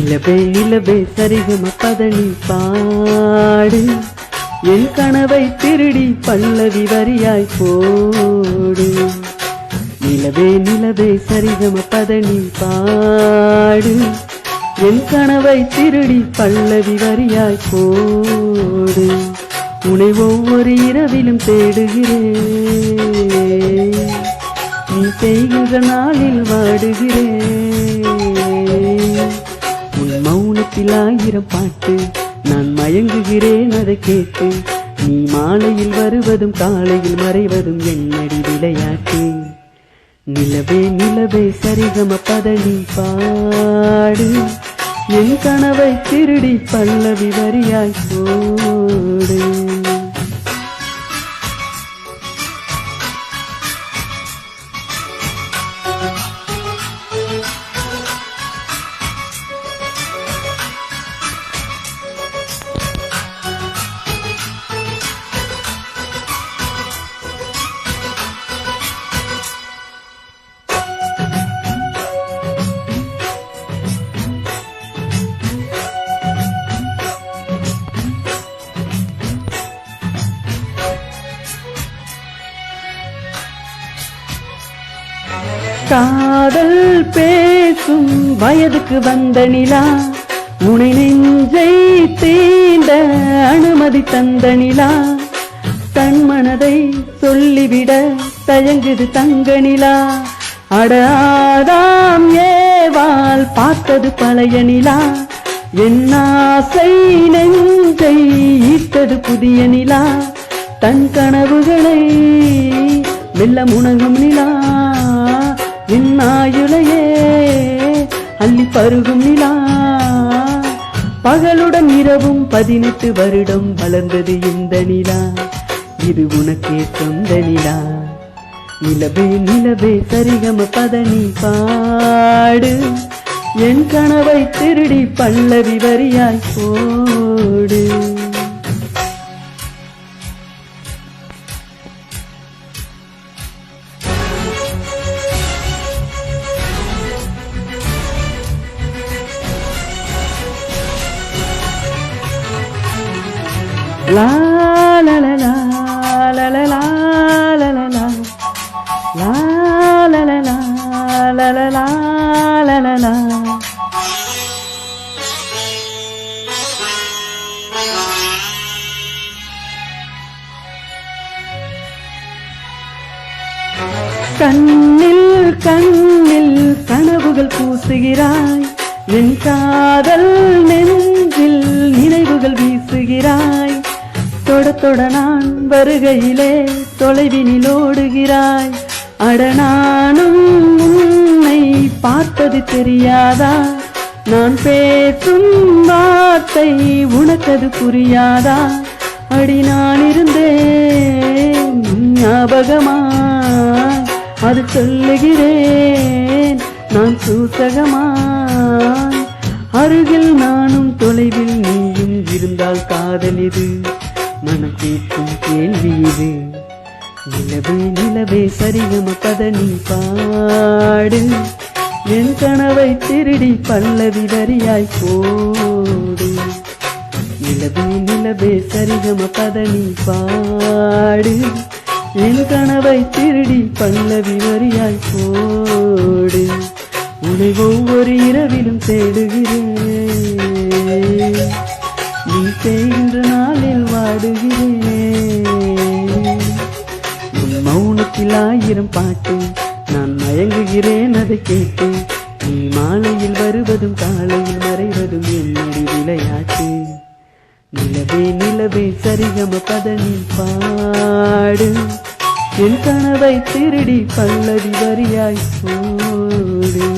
நிலவே நிலவே சரிகம பதனி பாடு. என் கனவை திருடி பல்லவி வரியாய் போடு. நிலவே நிலவே சரிகம பதனி பாடு. என் கனவை திருடி பல்லவி வரியாய் போடு. உனை ஒவ்வொரு இரவிலும் தேடுகிறேன். நீ செய்கின்ற நாளில் வாடுகிறேன். மௌனத்தில் ஆயிரம் பாட்டு நான் மயங்குகிறேன் அதை கேட்டு. நீ மாலையில் வருவதும் காலையில் மறைவதும் என்னடி விளையாட்டு. நிலவே நிலவே சரிகம பதனி பாடு. என் கனவை திருடி பல்லவி வரியாய் போடு. காதல் பேசும் வயதுக்கு வந்த நிலா உனை நெஞ்சை தீண்ட அனுமதி தந்த நிலா. தன் மனதை சொல்லிவிட தயங்குது தங்க நிலா. அடாதாம் ஏவால் பார்த்தது பழைய நிலா. என் நெஞ்சை ஈர்த்தது புதிய நிலா. தன் கனவுகளை வெல்ல முணங்கும் நிலா. என் அள்ளி பருகும் நிலா. பகலுடன் இரவும் பதினெட்டு வருடம் வளர்ந்தது இந்த நிலா. இது உனக்கே சொந்த நிலா. நிலவே நிலவே சரிகம பதனி பாடு. என் கனவை திருடி பல்லவி வரியாய் போடு. കണ്ണിൽ കണ്ണിൽ കനവുകൾ പൂസുകിറായി നിൻ കാതൽ தொட நான் வருகையிலே தொலைவினில் ஓடுகிறாய். அடநானும் உன்னை பார்த்தது தெரியாதா? நான் பேசும் வார்த்தை உனக்கது புரியாதா? அடி நான் இருந்தேன் ஞாபகமா? அது சொல்லுகிறேன் நான் சூசகமாய் அருகில் நானும் தொலைவில் நீயும் இருந்தால் காதல் இது. மனம் கேட்கும் கேள்வி இது. நிலவே நிலவே சரிகம பதனி பாடு. என் கனவை திருடி பல்லவி வரியாய் போடு. நிலவே நிலவே சரிகம பதனி பாடு. என் கனவை திருடி பல்லவி வரியாய் போடு. உன்னை ஒவ்வொரு இரவிலும் தேடுகிறேன். நீ செய்கின்ற பாடுகிறேன். உன் மௌனத்தில் ஆயிரம் பாட்டு நான் மயங்குகிறேன் அதை கேட்டு. நீ மாலையில் வருவதும் காலையில் மறைவதும் என்னுடைய விளையாட்டு. நிலவே நிலவே சரிகம பதனி பாடு. என் கனவை திருடி பல்லவி வரியாய் போடு